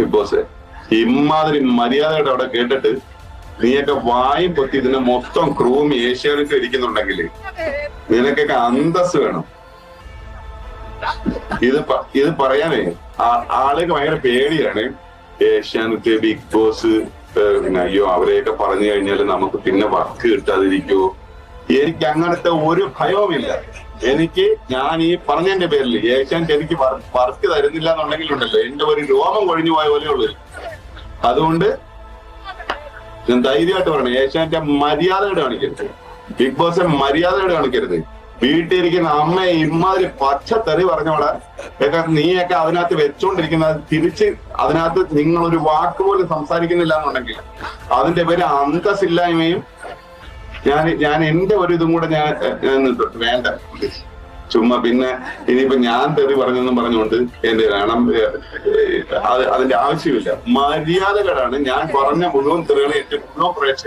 Big ഇമാതിരി മര്യാദയുടെ അവിടെ കേട്ടിട്ട് നീയൊക്കെ വായി പൊത്തി ഇതിനെ മൊത്തം ക്രൂം ഏഷ്യാനെറ്റ് ഇരിക്കുന്നുണ്ടെങ്കിൽ നിനക്കൊക്കെ അന്തസ് വേണം. ഇത് ഇത് പറയാനേ ആളുകൾക്ക് ഭയങ്കര പേടിയാണ്. ഏഷ്യാനെറ്റ് ബിഗ് ബോസ് പിന്നെ അയ്യോ അവരെയൊക്കെ പറഞ്ഞു കഴിഞ്ഞാൽ നമുക്ക് പിന്നെ വർക്ക് കിട്ടാതിരിക്കുവോ? എനിക്ക് അങ്ങനത്തെ ഒരു ഭയവുമില്ല. എനിക്ക് ഞാൻ ഈ പറഞ്ഞതിന്റെ പേരിൽ ഏഷ്യാനെറ്റ് എനിക്ക് വർക്ക് തരുന്നില്ല എന്നുണ്ടെങ്കിൽ ഉണ്ടല്ലോ എന്റെ ഒരു രോമം കൊഴിഞ്ഞു പോയ പോലെ ഉള്ളു അതുകൊണ്ട് ഞാൻ ധൈര്യമായിട്ട് പറയണം ഏഷ്യാനെറ്റ് മര്യാദയുടെ കാണിക്കരുത്. ബിഗ് ബോസ് മര്യാദയുടെ കാണിക്കരുത്. വീട്ടിലിരിക്കുന്ന അമ്മയെ ഇമ്മാതിരി പച്ച തെറി പറഞ്ഞോളെ നീയൊക്കെ അതിനകത്ത് വെച്ചോണ്ടിരിക്കുന്ന തിരിച്ച് അതിനകത്ത് നിങ്ങൾ ഒരു വാക്ക് പോലും സംസാരിക്കുന്നില്ല എന്നുണ്ടെങ്കിൽ അതിന്റെ പേര് അന്തസ്സില്ലായ്മയും ഞാൻ ഞാൻ എന്റെ ഒരു ഇതും കൂടെ ഞാൻ. വേണ്ട. ചുമ്മാ പിന്നെ ഇനിയിപ്പോ ഞാൻ തെറി പറഞ്ഞെന്നും പറഞ്ഞുകൊണ്ട് എന്റെ വേണം? അതിന്റെ ആവശ്യമില്ല. മര്യാദകളാണ് ഞാൻ പറഞ്ഞ മുഴുവൻ തെറികളെ ഏറ്റവും മുഴുവൻ പ്രേക്ഷകർ